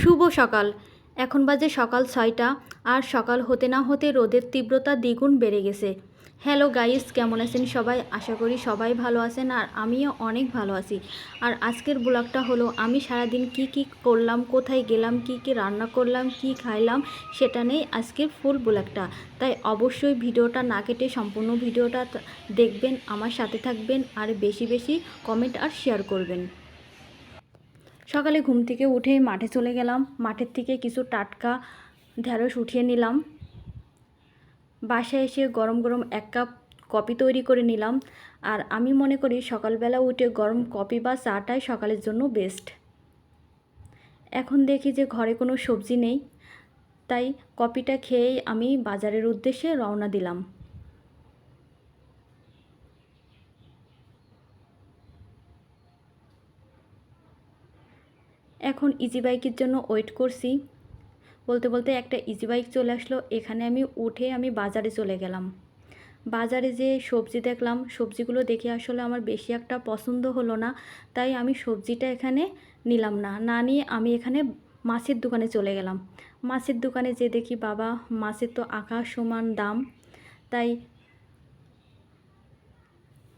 শুভ সকাল। এখন বাজে সকাল ছয়টা আর সকাল হতে না হতে রোদের তীব্রতা দ্বিগুণ বেড়ে গেছে। হ্যালো গাইস, কেমন আছেন সবাই? আশা করি সবাই ভালো আছেন আর আমিও অনেক ভালো আছি। আর আজকের ব্লগটা হলো, আমি সারাদিন কি কি করলাম, কোথায় গেলাম, কি কি রান্না করলাম, কি খাইলাম সেটা নেই আজকের ফুল ব্লগটা। তাই অবশ্যই ভিডিওটা না কেটে সম্পূর্ণ ভিডিওটা দেখবেন, আমার সাথে থাকবেন আর বেশি বেশি কমেন্ট আর শেয়ার করবেন। সকালে ঘুম থেকে উঠে মাঠে চলে গেলাম। মাঠের থেকে কিছু টাটকা ঢেঁড়স উঠিয়ে নিলাম। বাসায় এসে গরম গরম এক কাপ কফি তৈরি করে নিলাম। আর আমি মনে করি সকালবেলা উঠে গরম কফি বা চাটাই সকালের জন্য বেস্ট এখন দেখি যে ঘরে কোনো সবজি নেই। তাই কপিটা খেয়েই আমি বাজারের উদ্দেশ্যে রওনা দিলাম। এখন ইজি বাইকের জন্য ওয়েট করছি। বলতে বলতে একটা ইজি বাইক চলে আসলো, এখানে আমি উঠে আমি বাজারে চলে গেলাম। বাজারে যে সবজি দেখলাম, সবজিগুলো দেখে আসলে আমার বেশি একটা পছন্দ হলো না, তাই আমি সবজিটা এখানে নিলাম না। না নিয়ে আমি এখানে মাছের দোকানে চলে গেলাম। মাছের দোকানে যে দেখি, বাবা, মাছের তো আকাশ সমান দাম, তাই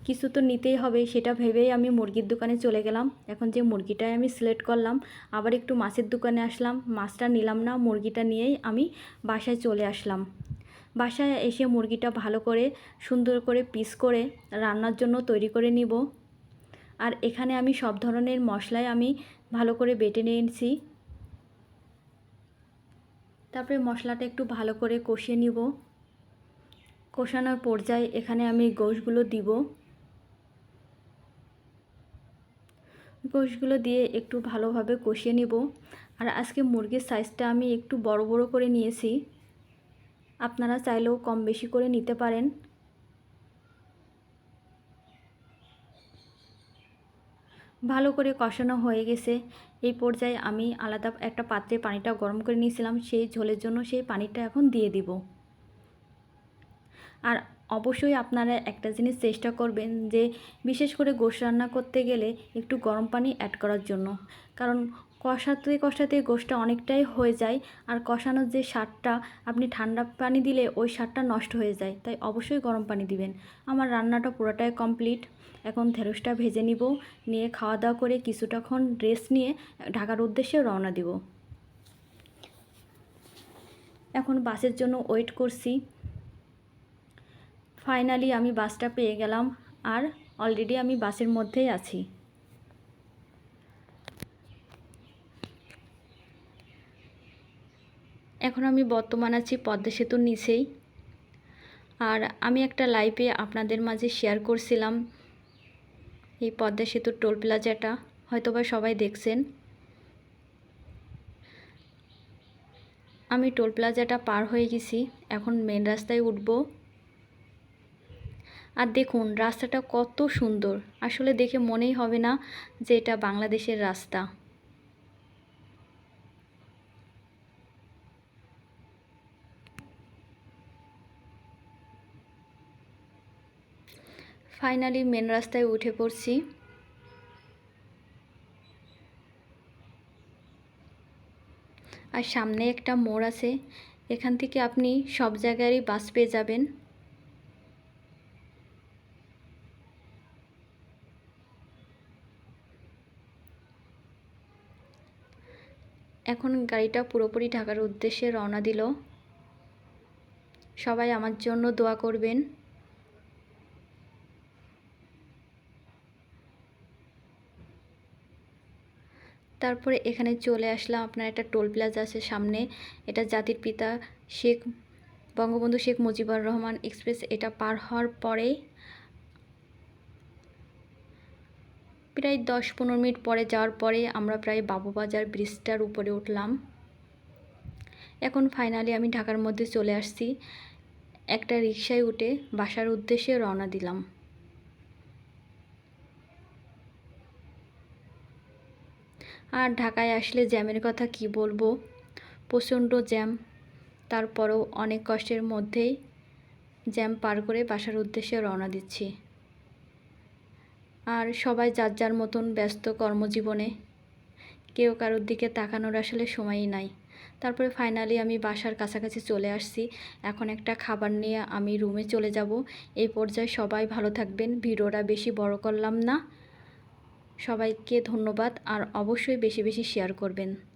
কিছু তো নিতেই হবে, সেটা ভেবেই আমি মুরগির দোকানে চলে গেলাম। এখন যে মুরগিটাই আমি সিলেক্ট করলাম, আবার একটু মাছের দোকানে আসলাম, মাছটা নিলাম না, মুরগিটা নিয়েই আমি বাসায় চলে আসলাম। বাসায় এসে মুরগিটা ভালো করে, সুন্দর করে পিস করে রান্নার জন্য তৈরি করে নিব। আর এখানে আমি সব ধরনের মশলাই আমি ভালো করে বেটে নিয়েছি তারপরে মশলাটা একটু ভালো করে কষিয়ে নিব। কষানোর পর্যায়ে এখানে আমি গোশগুলো দিব। গোশগুলো দিয়ে একটু ভালোভাবে কষিয়ে নিব। আর আজকে মুরগির সাইজটা আমি একটু বড় বড় করে নিয়েছি। আপনারা চাইলেও কম বেশি করে নিতে পারেন। ভালো করে কষানো হয়ে গেছে। এই পর্যায়ে আমি আলাদা একটা পাত্রে পানিটা গরম করে নিয়েছিলাম। সেই ঝোলের জন্য সেই পানিটা এখন দিয়ে দিব। আর অবশ্যই আপনারা একটা জিনিস চেষ্টা করবেন যে বিশেষ করে গোশ রান্না করতে গেলে একটু গরম পানি অ্যাড করার জন্য। কারণ কষাতে কষাতে গোশটা অনেকটাই হয়ে যায় আর কষানোর যে স্বাদটা, আপনি ঠান্ডা পানি দিলে ওই স্বাদটা নষ্ট হয়ে যায়। তাই অবশ্যই গরম পানি দিবেন। আমার রান্নাটা পুরোটাই কমপ্লিট এখন ঢেঁড়সটা ভেজে নিব। নিয়ে খাওয়া দাওয়া করে কিছুটাক্ষণ রেস্ট নিয়ে ঢাকার উদ্দেশ্যে রওনা দিব। এখন বাসের জন্য ওয়েট করছি। ফাইনালি আমি বাসটা পেয়ে গেলাম আর অলরেডি আমি বাসের মধ্যেই আছি। এখন আমি বর্তমান আছি পদ্মা সেতুর নিচেই। আর আমি একটা লাইভে আপনাদের মাঝে শেয়ার করছিলাম এই পদ্মা সেতুর টোল প্লাজাটা হয়তোবা সবাই দেখছেন। আমি টোল প্লাজাটা পার হয়ে গেছি। এখন মেন রাস্তায় উঠবো। আর দেখুন, রাস্তাটা কত সুন্দর। আসলে দেখে মনেই হবে না যে এটা বাংলাদেশের রাস্তা। ফাইনালি মেন রাস্তায় উঠে পড়ছি। আর সামনে একটা মোড় আছে। এখান থেকে আপনি সব জায়গারই বাস পেয়ে যাবেন। এখন গাড়িটা পুরোপুরি ঢাকার উদ্দেশ্যে রওনা দিল। সবাই আমার জন্য দোয়া করবেন। তারপরে এখানে চলে আসলাম আপনার একটা টোল প্লাজা আছে সামনে। এটা জাতির পিতা শেখ, বঙ্গবন্ধু শেখ মুজিবুর রহমান এক্সপ্রেস। এটা পার হওয়ার পরেই প্রায় দশ পনেরো মিনিট পরে যাওয়ার পরে আমরা প্রায় বাবুবাজার ব্রিজটার উপরে উঠলাম। এখন ফাইনালি আমি ঢাকার মধ্যে চলে আসছি। একটা রিক্সায় উঠে বাসার উদ্দেশ্যে রওনা দিলাম। আর ঢাকায় আসলে জ্যামের কথা কি বলব? প্রচণ্ড জ্যাম। তারপরেও অনেক কষ্টের মধ্যেই জ্যাম পার করে বাসার উদ্দেশ্যে রওনা দিচ্ছি। আর সবাই যার যার মতন ব্যস্ত কর্মজীবনে। কেউ কারোর দিকে তাকানোর আসলে সময়ই নাই। তারপরে ফাইনালি আমি বাসার কাছাকাছি চলে আসছি। এখন একটা খাবার নিয়ে আমি রুমে চলে যাব। এই পর্যায়ে সবাই ভালো থাকবেন। ভিডিওটা বেশি বড় করলাম না। সবাইকে ধন্যবাদ। আর অবশ্যই বেশি বেশি শেয়ার করবেন।